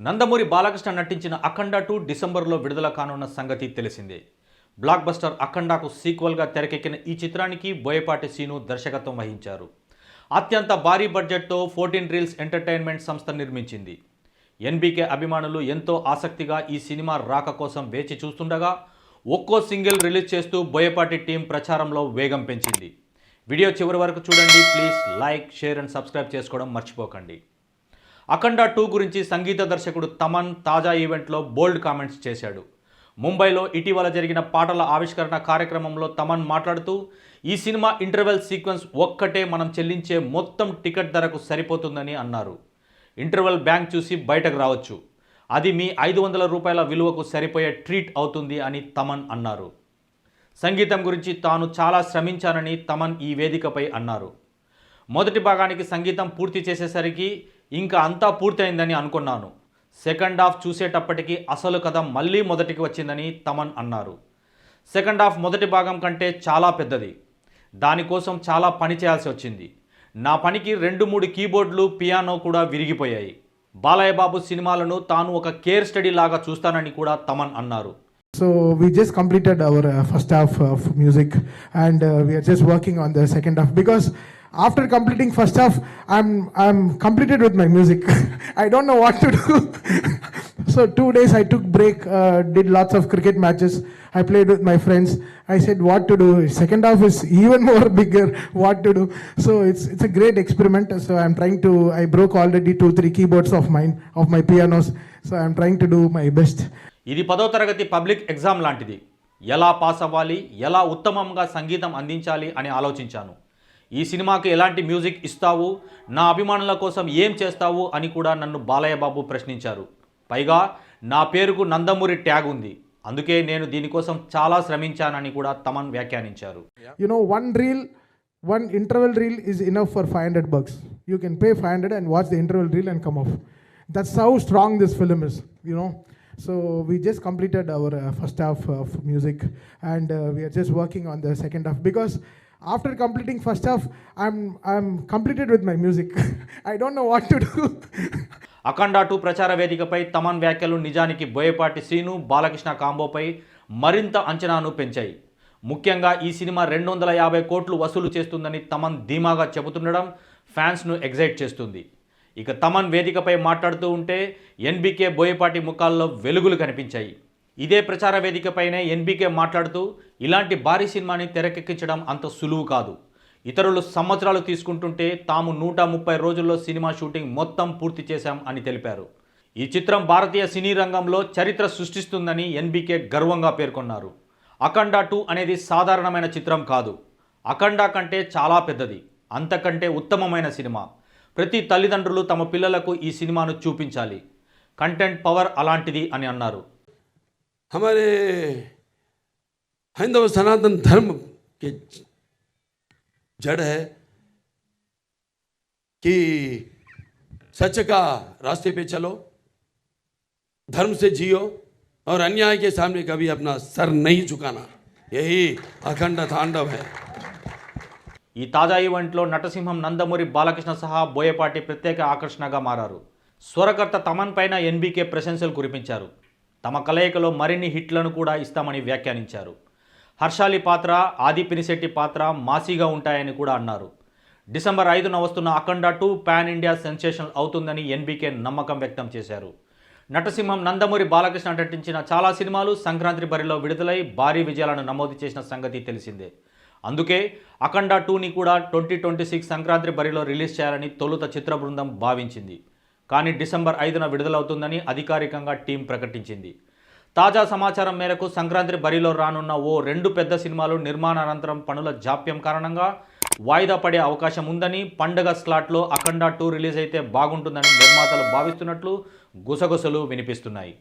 నందమూరి బాలకృష్ణ నటించిన అఖండ టూ డిసెంబర్లో విడుదల కానున్న సంగతి తెలిసిందే. బ్లాక్ బస్టర్ అఖండాకు సీక్వల్గా తెరకెక్కిన ఈ చిత్రానికి బోయపాటి సీను దర్శకత్వం వహించారు. అత్యంత భారీ బడ్జెట్తో ఫోర్టీన్ రీల్స్ ఎంటర్టైన్మెంట్ సంస్థ నిర్మించింది. ఎన్బీకే అభిమానులు ఎంతో ఆసక్తిగా ఈ సినిమా రాక కోసం వేచి చూస్తుండగా ఒక్కో సింగిల్ రిలీజ్ చేస్తూ బోయపాటి టీం ప్రచారంలో వేగం పెంచింది. వీడియో చివరి వరకు చూడండి. Please like share and subscribe చేసుకోవడం మర్చిపోకండి. అఖండ టూ గురించి సంగీత దర్శకుడు తమన్ తాజా ఈవెంట్లో బోల్డ్ కామెంట్స్ చేశాడు. ముంబైలో ఇటీవల జరిగిన పాటల ఆవిష్కరణ కార్యక్రమంలో తమన్ మాట్లాడుతూ ఈ సినిమా ఇంటర్వెల్ సీక్వెన్స్ ఒక్కటే మనం చెల్లించే మొత్తం టికెట్ ధరకు సరిపోతుందని అన్నారు. ఇంటర్వెల్ బ్యాంక్ చూసి బయటకు రావచ్చు. అది మీ ఐదు వందల రూపాయల విలువకు సరిపోయే ట్రీట్ అవుతుంది అని తమన్ అన్నారు. సంగీతం గురించి తాను చాలా శ్రమించానని తమన్ ఈ వేదికపై అన్నారు. మొదటి భాగానికి సంగీతం పూర్తి చేసేసరికి ఇంకా అంతా పూర్తయిందని అనుకున్నాను. సెకండ్ హాఫ్ చూసేటప్పటికి అసలు కథ మళ్ళీ మొదటికి వచ్చిందని తమన్ అన్నారు. సెకండ్ హాఫ్ మొదటి భాగం కంటే చాలా పెద్దది. దానికోసం చాలా పని చేయాల్సి వచ్చింది. నా పనికి రెండు మూడు కీబోర్డ్లు పియానో కూడా విరిగిపోయాయి. బాలయ్య బాబు సినిమాలను తాను ఒక కేర్ స్టడీ లాగా చూస్తానని కూడా తమన్ అన్నారు. So we just completed our uh, first half of music, and uh, we are just working on the second half because after completing first half I'm I'm completed with my music I don't know what to do so two days I took break did lots of cricket matches I played with my friends I said what to do second half is even more bigger what to do so it's it's a great experiment so I'm trying to I broke already two three keyboards of mine of my pianos so I'm trying to do my best ఇది పదో తరగతి public exam లాంటిది. ఎలా pass అవ్వాలి? ఎలా ఉత్తమంగా సంగీతం అందించాలి? అని ఆలోచించాను. ఈ సినిమాకి ఎలాంటి మ్యూజిక్ ఇస్తావు? నా అభిమానుల కోసం ఏం చేస్తావు? అని కూడా నన్ను బాలయ్య బాబు ప్రశ్నించారు. పైగా నా పేరుకు నందమూరి ట్యాగ్ ఉంది. అందుకే నేను దీనికోసం చాలా శ్రమించానని కూడా తమన్ వ్యాఖ్యానించారు. You know one reel one interval reel is enough for five hundred bucks you can pay five hundred and watch the interval reel and come off that's how strong this film is you know so we just completed our first half of music and we're just working on the second half because after completing first half I'm I'm completed with my music I don't know what to do Akhanda two ప్రచార వేదికపై తమన్ వ్యాఖ్యలు నిజానికి బోయపాటి శ్రీను బాలకృష్ణ కాంబోపై మరింత అంచనాను పెంచాయి. ముఖ్యంగా ఈ cinema రెండు వందల యాభై కోట్లు వసూలు చేస్తుందని తమన్ ధీమాగా చెబుతుండడం ఫ్యాన్స్ను ఎగ్జైట్ చేస్తుంది. ఇక తమన్ వేదికపై మాట్లాడుతూ ఉంటే ఎన్బీకే బోయపాటి ముఖాల్లో వెలుగులు కనిపించాయి. ఇదే ప్రచార వేదికపైనే ఎన్బీకే మాట్లాడుతూ ఇలాంటి భారీ సినిమాని తెరకెక్కించడం అంత సులువు కాదు. ఇతరులు సంవత్సరాలు తీసుకుంటుంటే తాము నూట ముప్పై రోజుల్లో సినిమా షూటింగ్ మొత్తం పూర్తి చేశాం అని తెలిపారు. ఈ చిత్రం భారతీయ సినీ రంగంలో చరిత్ర సృష్టిస్తుందని ఎన్బీకే గర్వంగా పేర్కొన్నారు. అఖండ టూ అనేది సాధారణమైన చిత్రం కాదు. అఖండ కంటే చాలా పెద్దది. అంతకంటే ఉత్తమమైన సినిమా. ప్రతి తల్లిదండ్రులు తమ పిల్లలకు ఈ సినిమాను చూపించాలి. కంటెంట్ పవర్ అలాంటిది అని అన్నారు. हिंदू सनातन धर्म के जड़ है कि सच का रास्ते पे चलो धर्म से जियो और अन्याय के सामने कभी अपना सर नहीं झुकाना यही अखंड तांडव है ఈ తాజా ఈవెంట్లో నటసింహం నందమూరి బాలకృష్ణ సహా బోయపాటి ప్రత్యేక ఆకర్షణగా మారారు స్వరకర్త తమన్ పైన ఎన్బీకే ప్రశంసలు కురిపించారు తమ కలయికలో మరిన్ని హిట్లను కూడా ఇస్తామని వ్యాఖ్యానించారు హర్షాలి పాత్ర ఆది పినిశెట్టి పాత్ర మాసీగా ఉంటాయని కూడా అన్నారు. డిసెంబర్ ఐదున వస్తున్న Akhanda two pan India sensation అవుతుందని ఎన్బీకే నమ్మకం వ్యక్తం చేశారు. నటసింహం నందమూరి బాలకృష్ణ నటించిన చాలా సినిమాలు సంక్రాంతి బరిలో విడుదలై భారీ విజయాలను నమోదు చేసిన సంగతి తెలిసిందే. అందుకే అఖండ టూని కూడా ట్వంటీ ట్వంటీ సిక్స్ సంక్రాంతి బరిలో రిలీజ్ చేయాలని తొలుత చిత్ర బృందం భావించింది. కానీ డిసెంబర్ ఐదున విడుదలవుతుందని అధికారికంగా టీం ప్రకటించింది. తాజా సమాచారం మేరకు సంక్రాంతి బరిలో రానున్న ఓ రెండు పెద్ద సినిమాలు నిర్మాణానంతరం పనుల జాప్యం కారణంగా వాయిదా పడే అవకాశం ఉందని పండగ స్లాట్లో అఖండ టూ రిలీజ్ అయితే బాగుంటుందని నిర్మాతలు భావిస్తున్నట్లు గుసగుసలు వినిపిస్తున్నాయి.